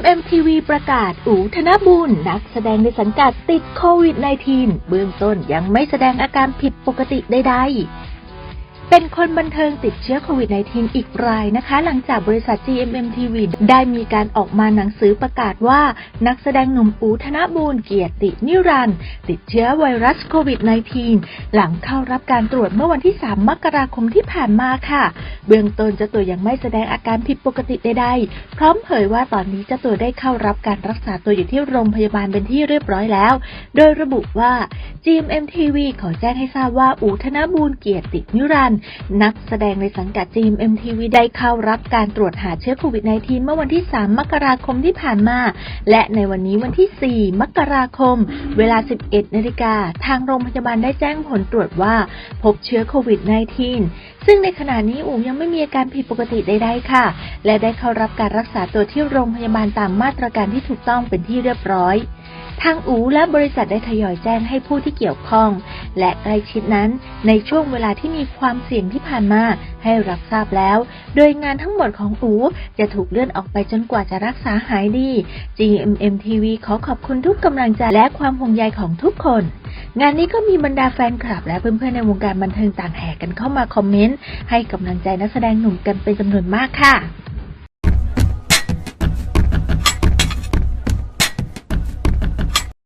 MMTV ประกาศอูธนบุญนักแสดงในสังกัดติดโควิด -19 เบื้องต้นยังไม่แสดงอาการผิดปกติใดๆ เป็นคนบันเทิงติดเชื้อโควิด -19 อีกรายนะคะ หลังจากบริษัท GMM TV ได้มีการออกมาหนังสือประกาศว่า นักแสดงหนุ่มอูธนบูรณ์เกียรตินิรันดร์ติดเชื้อไวรัสโควิด -19 หลังเข้ารับการตรวจเมื่อวันที่ 3 มกราคมที่ผ่านมาค่ะ เบื้องต้นเจ้าตัวยังไม่แสดงอาการผิดปกติใดๆ พร้อมเผยว่าตอนนี้เจ้าตัวได้เข้ารับการรักษาตัวอยู่ที่โรงพยาบาลเป็นที่เรียบร้อยแล้ว โดยระบุว่า GMM TV ขอแจ้งให้ทราบว่าอูธนบูรเกียรตินิรันนักแสดงในสังกัด GMM TV ได้เข้ารับการตรวจหาเชื้อโควิด -19 เมื่อวันที่ 3 มกราคมที่ผ่านมา และในวันนี้วันที่ 4 มกราคม เวลา 11 นาฬิกา ทางโรงพยาบาลได้แจ้งผลตรวจว่า พบเชื้อโควิด -19 ซึ่งในขณะนี้อู๋ยังไม่มีอาการผิดปกติใดๆค่ะ และได้เข้ารับการรักษาตัวที่โรงพยาบาลตามมาตรการที่ถูกต้องเป็นที่เรียบร้อย ทางอูและบริษัทได้ทยอยแจ้งให้ผู้ที่เกี่ยวข้อง และใกล้ชิดนั้น ในช่วงเวลาที่มีความเสี่ยงที่ผ่านมาให้รับทราบแล้ว โดยงานทั้งหมดของอูจะถูกเลื่อนออกไปจนกว่าจะรักษาหายดี GMM TV ขอขอบคุณทุกกำลังใจและความห่วงใยของทุกคน งานนี้ก็มีบรรดาแฟนคลับและเพื่อนๆในวงการบันเทิงต่างแห่กันเข้ามาคอมเมนต์ให้กำลังใจนักแสดงหนุ่มกันเป็นจำนวนมากค่ะ